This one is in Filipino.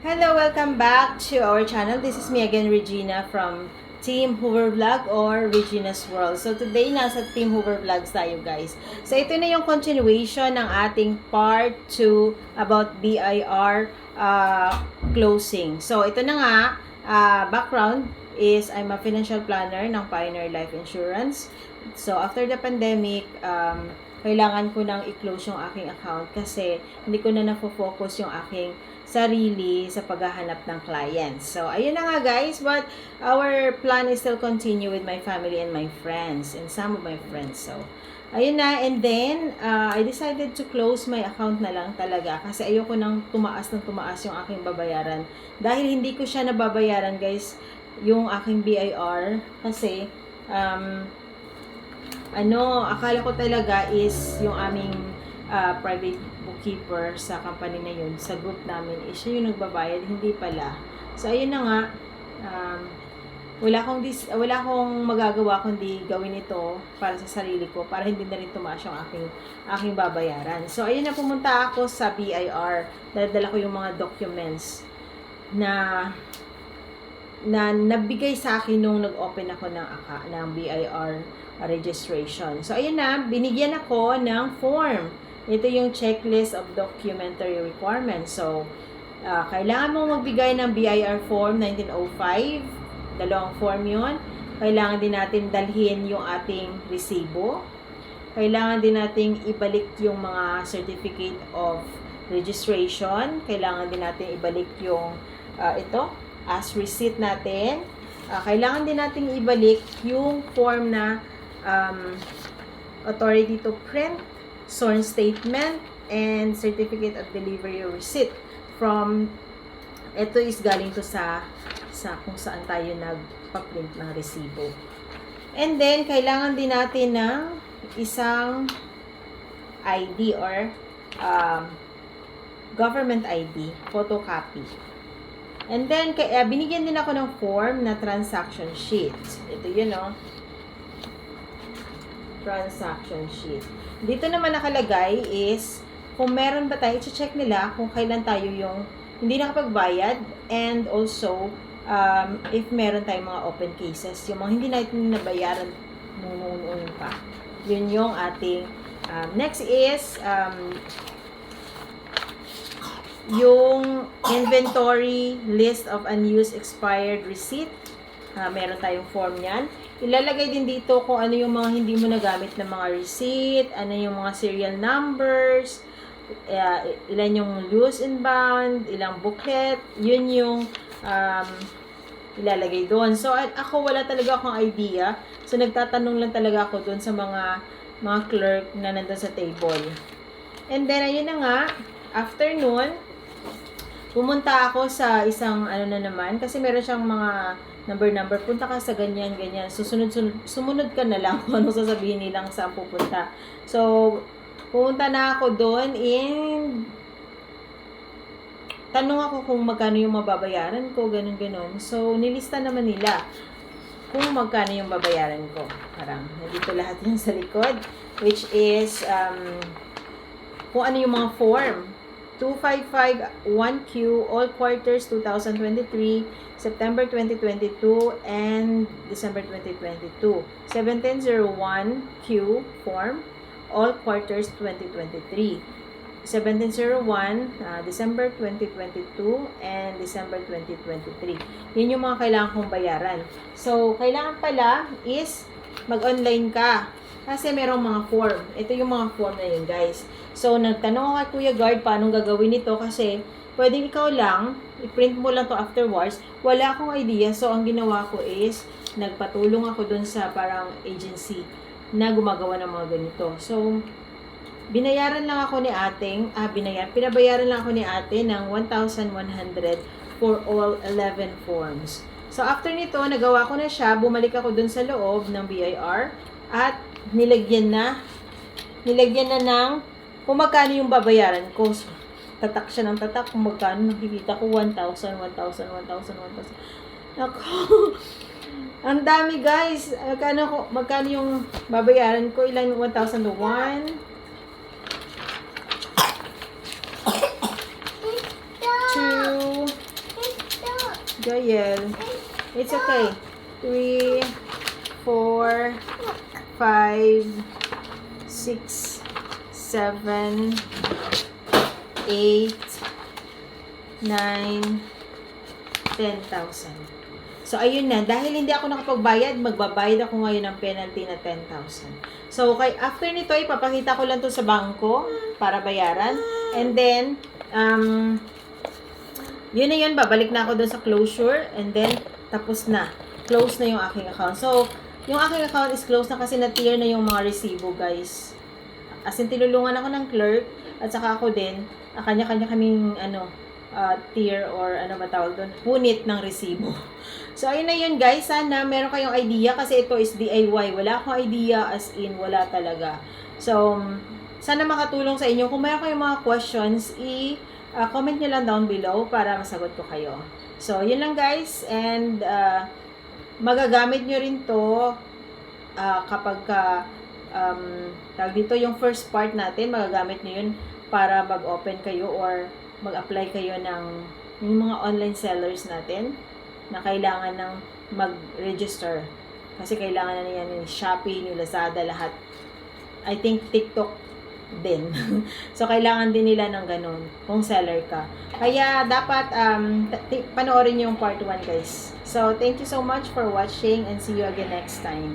Hello, welcome back to our channel. This is me again, Regina from Team Hoover Vlog or Regina's World. So today, nasa Team Hoover Vlogs tayo guys. So ito na yung continuation ng ating part 2 about BIR uh, closing. So ito na nga, uh, background is I'm a financial planner ng Pioneer Life Insurance. So after the pandemic, um, kailangan ko nang i-close yung aking account kasi hindi ko na nafo-focus yung aking sarili sa paghahanap ng clients. So, ayun na nga guys, but our plan is still continue with my family and my friends and some of my friends. So, ayun na. And then, uh, I decided to close my account na lang talaga kasi ayoko nang tumaas ng tumaas yung aking babayaran. Dahil hindi ko siya nababayaran guys, yung aking BIR kasi um, ano, akala ko talaga is yung aming uh, private bookkeeper sa company na yun, sa group namin, is siya yung nagbabayad, hindi pala. So, ayun na nga, um, wala akong, dis, wala akong magagawa kundi gawin ito para sa sarili ko, para hindi na rin tumaas yung aking, aking babayaran. So, ayun na, pumunta ako sa BIR, dala ko yung mga documents na na nabigay sa akin nung nag-open ako ng aka, ng BIR registration. So, ayun na, binigyan ako ng form. Ito yung checklist of documentary requirements. So, uh, kailangan mong magbigay ng BIR form 1905. Dalawang form yun. Kailangan din natin dalhin yung ating resibo. Kailangan din nating ibalik yung mga certificate of registration. Kailangan din natin ibalik yung uh, ito, as receipt natin. Uh, kailangan din nating ibalik yung form na um, authority to print, sworn statement, and certificate of delivery receipt from ito is galing to sa sa kung saan tayo nagpa-print ng resibo. And then, kailangan din natin ng isang ID or um, government ID, photocopy. And then, kaya, binigyan din ako ng form na transaction sheet. Ito yun, oh. Transaction sheet. Dito naman nakalagay is, kung meron ba tayo, check nila kung kailan tayo yung hindi nakapagbayad and also, um, if meron tayong mga open cases, yung mga hindi natin nabayaran nung noon pa. Yun yung ating, um, next is, um, yung inventory list of unused expired receipt. Uh, meron tayong form yan. Ilalagay din dito kung ano yung mga hindi mo nagamit na mga receipt, ano yung mga serial numbers, uh, ilan yung loose and bound, ilang booklet, yun yung um, ilalagay doon. So, ako wala talaga akong idea. So, nagtatanong lang talaga ako doon sa mga mga clerk na nandun sa table. And then, ayun na nga, after nun, pumunta ako sa isang ano na naman kasi meron siyang mga number number punta ka sa ganyan ganyan. Susunod sunod, sumunod ka na lang kung ano sasabihin nilang saan pupunta. So pumunta na ako doon and tanong ako kung magkano yung mababayaran ko ganun ganun. So nilista naman nila kung magkano yung babayaran ko. Parang nandito lahat yan sa likod which is um, kung ano yung mga form 2551Q, all quarters 2023, September 2022, and December 2022. 1701Q form, all quarters 2023. 1701, uh, December 2022, and December 2023. Yun yung mga kailangan kong bayaran. So, kailangan pala is mag-online ka. Kasi merong mga form. Ito yung mga form na yun, guys. So, nagtanong ako kay Kuya Guard paano gagawin ito kasi pwedeng ikaw lang, i-print mo lang to afterwards. Wala akong idea. So, ang ginawa ko is, nagpatulong ako dun sa parang agency na gumagawa ng mga ganito. So, binayaran lang ako ni ating, ah, binayaran, pinabayaran lang ako ni ate ng 1,100 for all 11 forms. So, after nito, nagawa ko na siya, bumalik ako dun sa loob ng BIR at nilagyan na, nilagyan na ng kung magkano yung babayaran ko. Tatak siya ng tatak kung magkano nakikita ko 1,000, 1,000, 1,000, 1,000. Ako, ang dami guys. Magkano, ko, magkano yung babayaran ko? Ilan 1,000 to 1? two, Joyel. It's okay. Three, four, five, six, seven, eight, nine, ten thousand. So, ayun na. Dahil hindi ako nakapagbayad, magbabayad ako ngayon ng penalty na 10,000. So, kay, after nito, ipapakita ko lang to sa bangko para bayaran. And then, um, yun na yun. Babalik na ako doon sa closure. And then, tapos na. Close na yung aking account. So, yung aking account is closed na kasi na-tier na yung mga resibo, guys. As in, tinulungan ako ng clerk. At saka ako din, ah, kanya-kanya kaming, ano, uh, tier or ano ba tawag doon, punit ng resibo. So, ayun na yun guys. Sana meron kayong idea kasi ito is DIY. Wala akong idea as in wala talaga. So, um, sana makatulong sa inyo. Kung meron kayong mga questions, i-comment nyo lang down below para masagot ko kayo. So, yun lang guys. And, uh, magagamit nyo rin to uh, kapag ka, um, tawag dito, yung first part natin, magagamit nyo yun para mag-open kayo or mag-apply kayo ng yung mga online sellers natin na kailangan ng mag-register. Kasi kailangan na niya ni Shopee, ni Lazada, lahat. I think TikTok din. so, kailangan din nila ng ganun kung seller ka. Kaya, dapat um, panoorin yung part 1, guys. So, thank you so much for watching and see you again next time.